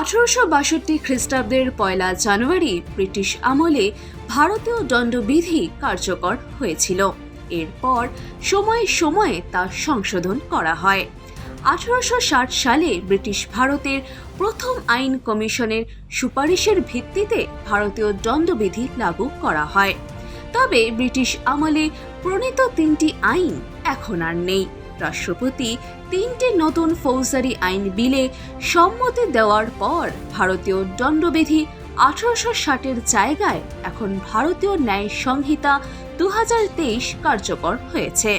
আঠারোশো বাষট্টি খ্রিস্টাব্দের পয়লা জানুয়ারি ব্রিটিশ আমলে ভারতীয় দণ্ডবিধি কার্যকর হয়েছিল। এরপর সময়ে সময়ে তা সংশোধন করা হয়। আঠারোশো ষাট সালে ব্রিটিশ ভারতের প্রথম আইন কমিশনের সুপারিশের ভিত্তিতে ভারতীয় দণ্ডবিধি লাগু করা হয়। তবে ব্রিটিশ আমলে প্রণীত তিনটি আইন এখন আর নেই। রাষ্ট্রপতি তিনটি নতুন ফৌজদারি আইন বিলে সম্মতি দেওয়ার পর ভারতীয় দণ্ডবিধি আঠারোশো ষাটের জায়গায় এখন ভারতীয় ন্যায় সংহিতা দু হাজার তেইশ কার্যকর হয়েছে।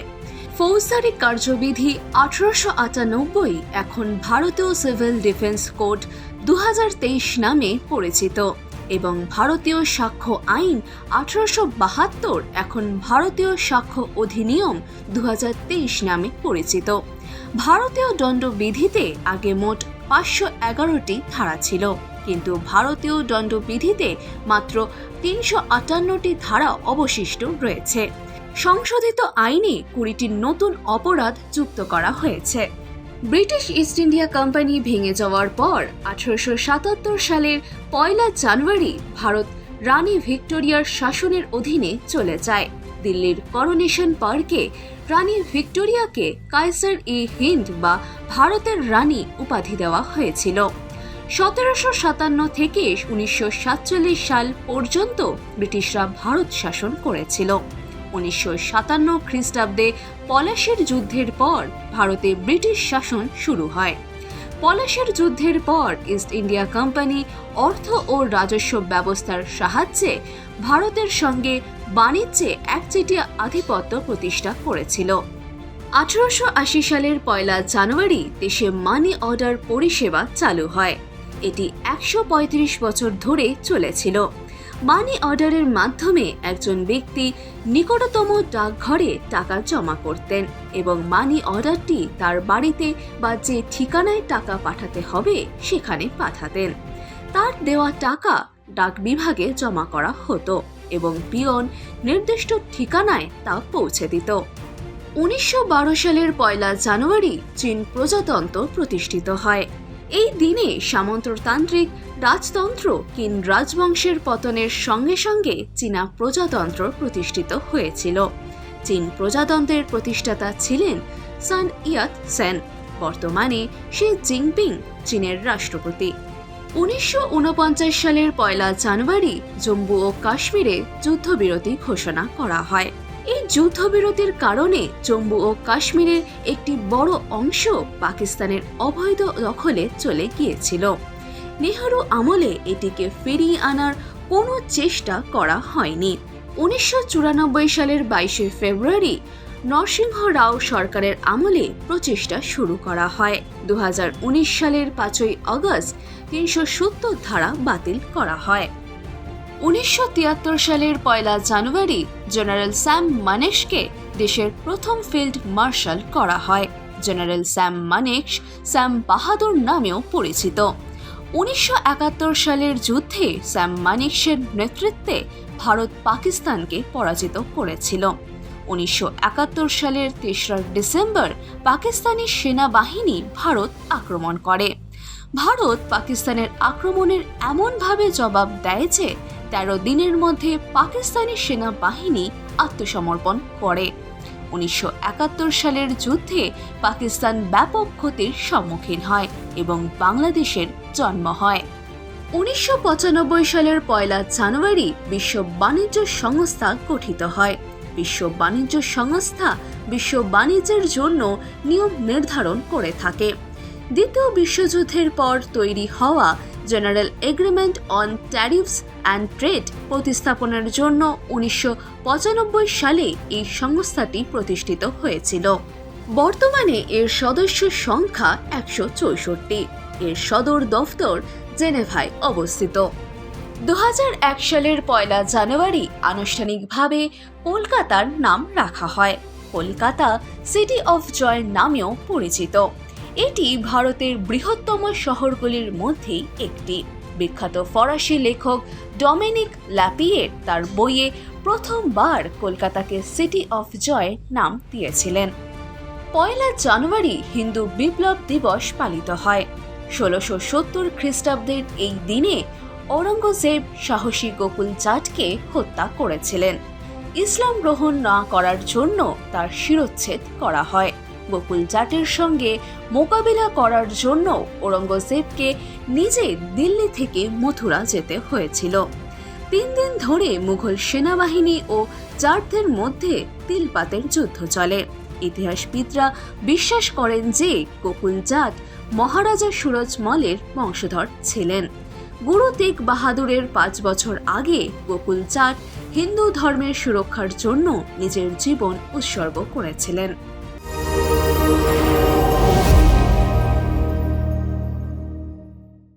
ফৌজদারি কার্যবিধি আঠারোশো আটানব্বই এখন ভারতীয় সিভিল ডিফেন্স কোড দু হাজার তেইশ নামে পরিচিত। এবং ভারতীয় সাক্ষ্য আইন আঠারোশো বাহাত্তর, এখন ভারতীয় সাক্ষ্য অধিনিয়ম দু হাজার তেইশ নামে পরিচিত। ভারতীয় দণ্ডবিধিতে আগে মোট পাঁচশো এগারোটি ধারা ছিল, কিন্তু ভারতীয় দণ্ডবিধিতে মাত্র তিনশো আটান্নটি ধারা অবশিষ্ট রয়েছে। সংশোধিত আইনে কুড়িটি নতুন অপরাধ যুক্ত করা হয়েছে। ব্রিটিশ ইস্ট ইন্ডিয়া কোম্পানি ভেঙে যাওয়ার পর আঠারোশো সাতাত্তর সালের পয়লা জানুয়ারি ভারত রানী ভিক্টোরিয়ার শাসনের অধীনে চলে যায়। দিল্লির করোনেশন পার্কে রানী ভিক্টোরিয়াকে কাইসার ই হিন্দ বা ভারতের রানী উপাধি দেওয়া হয়েছিল। সতেরোশো সাতান্ন থেকে উনিশশো সাতচল্লিশ সাল পর্যন্ত ব্রিটিশরা ভারত শাসন করেছিল। উনিশশো সাতান্ন খ্রিস্টাব্দে পলাশের যুদ্ধের পর ভারতে ব্রিটিশ শাসন শুরু হয়। পলাশের যুদ্ধের পর ইস্ট ইন্ডিয়া কোম্পানি অর্থ ও রাজস্ব ব্যবস্থার সাহায্যে ভারতের সঙ্গে বাণিজ্যে একচেটিয়া আধিপত্য প্রতিষ্ঠা করেছিল। আঠারোশো আশি সালের পয়লা জানুয়ারি দেশে মানি অর্ডার পরিষেবা চালু হয়। এটি একশো পঁয়ত্রিশ বছর ধরে চলেছিল। মানি অর্ডারের মাধ্যমে একজন ব্যক্তি নিকটতম ডাকঘরে টাকা জমা করতেন এবং মানি অর্ডারটি তার বাড়িতে বা যে ঠিকানায় টাকা পাঠাতে হবে সেখানে পাঠাতেন। তার দেওয়া টাকা ডাক বিভাগে জমা করা হতো এবং পিয়ন নির্দিষ্ট ঠিকানায় তা পৌঁছে দিত। উনিশশো বারো সালের পয়লা জানুয়ারি চীন প্রজাতন্ত্র প্রতিষ্ঠিত হয়। এই দিনে সামন্ততান্ত্রিক রাজতন্ত্র কিন রাজবংশের পতনের সঙ্গে সঙ্গে চীনা প্রজাতন্ত্র প্রতিষ্ঠিত হয়েছিল। চীন প্রজাতন্ত্রের প্রতিষ্ঠাতা ছিলেন সান ইয়াত সেন। বর্তমানে শি জিনপিং চীনের রাষ্ট্রপতি। উনিশশো ঊনপঞ্চাশ সালের পয়লা জানুয়ারি জম্মু ও কাশ্মীরে যুদ্ধবিরতি ঘোষণা করা হয়। এই যুদ্ধবিরতির কারণে জম্মু ও কাশ্মীরের একটি বড় অংশ পাকিস্তানের অবৈধ দখলে চলে গিয়েছিল। নেহরু আমলে এটিকে ফিরিয়ে আনার কোনো চেষ্টা করা হয়নি। উনিশশো চুরানব্বই সালের বাইশে ফেব্রুয়ারি নরসিংহ রাও সরকারের আমলে প্রচেষ্টা শুরু করা হয়। দু হাজার উনিশ সালের পাঁচই আগস্ট তিনশো সত্তর ধারা বাতিল করা হয়। উনিশশো তিয়াত্তর সালের পয়লা জানুয়ারি জেনারেল স্যাম মানেকশকে দেশের প্রথম ফিল্ড মার্শাল করা হয়। General Sam Manekshaw Sam Bahadur নামেও পরিচিত। উনিশশো একাত্তর সালের যুদ্ধে স্যাম মানেকশের নেতৃত্বে ভারত পাকিস্তানকে পরাজিত করেছিল। উনিশশো একাত্তর সালের তেসরা ডিসেম্বর পাকিস্তানি সেনাবাহিনী ভারত আক্রমণ করে। ভারত পাকিস্তানের আক্রমণের এমনভাবে জবাব দেয় যে তেরো দিনের মধ্যে পাকিস্তানি সেনাবাহিনী আত্মসমর্পণ করে। উনিশশো একাত্তর সালের যুদ্ধে পাকিস্তান ব্যাপক ক্ষতির সম্মুখীন হয় এবং বাংলাদেশের জন্ম হয়। উনিশশো পঁচানব্বই সালের পয়লা জানুয়ারি বিশ্ব বাণিজ্য সংস্থা গঠিত হয়। বিশ্ব বাণিজ্য সংস্থা বিশ্ব বাণিজ্যের জন্য নিয়ম নির্ধারণ করে থাকে। দ্বিতীয় বিশ্বযুদ্ধের পর তৈরি হওয়া General Agreement on Tariffs and Trade প্রতিস্থাপনের জন্য উনিশশো পঁচানব্বই সালে এই সংস্থাটি প্রতিষ্ঠিত হয়েছিল। বর্তমানে এর সদস্য সংখ্যা একশো চৌষট্টি। এর সদর দফতর জেনেভায় অবস্থিত। দু হাজার এক সালের পয়লা জানুয়ারি আনুষ্ঠানিকভাবে কলকাতার নাম রাখা হয়। কলকাতা সিটি অফ জয় নামেও পরিচিত। এটি ভারতের বৃহত্তম শহরগুলির মধ্যেই একটি। বিখ্যাত ফরাসি লেখক ডমিনিক ল্যাপিয়ের তার বইয়ে প্রথমবার কলকাতাকে সিটি অফ জয় নাম দিয়েছিলেন। পয়লা জানুয়ারি হিন্দু বিপ্লব দিবস পালিত হয়। ষোলোশো সত্তর খ্রিস্টাব্দের এই দিনে ঔরঙ্গজেব সাহসী গোকুল জাটকে হত্যা করেছিলেন। ইসলাম গ্রহণ না করার জন্য তার শিরোচ্ছেদ করা হয়। গোকুল জাটের সঙ্গে মোকাবিলা করার জন্য ঔরঙ্গজেবকে নিজে দিল্লি থেকে মথুরা যেতে হয়েছিল। তিন দিন ধরে মুঘল সেনাবাহিনী ও জাটদের মধ্যে তিলপাতের যুদ্ধ চলে। ইতিহাসবিদরা বিশ্বাস করেন যে গোকুল জাট মহারাজা সুরজমলের বংশধর ছিলেন। গুরু তেগ বাহাদুরের পাঁচ বছর আগে গোকুল জাট হিন্দু ধর্মের সুরক্ষার জন্য নিজের জীবন উৎসর্গ করেছিলেন।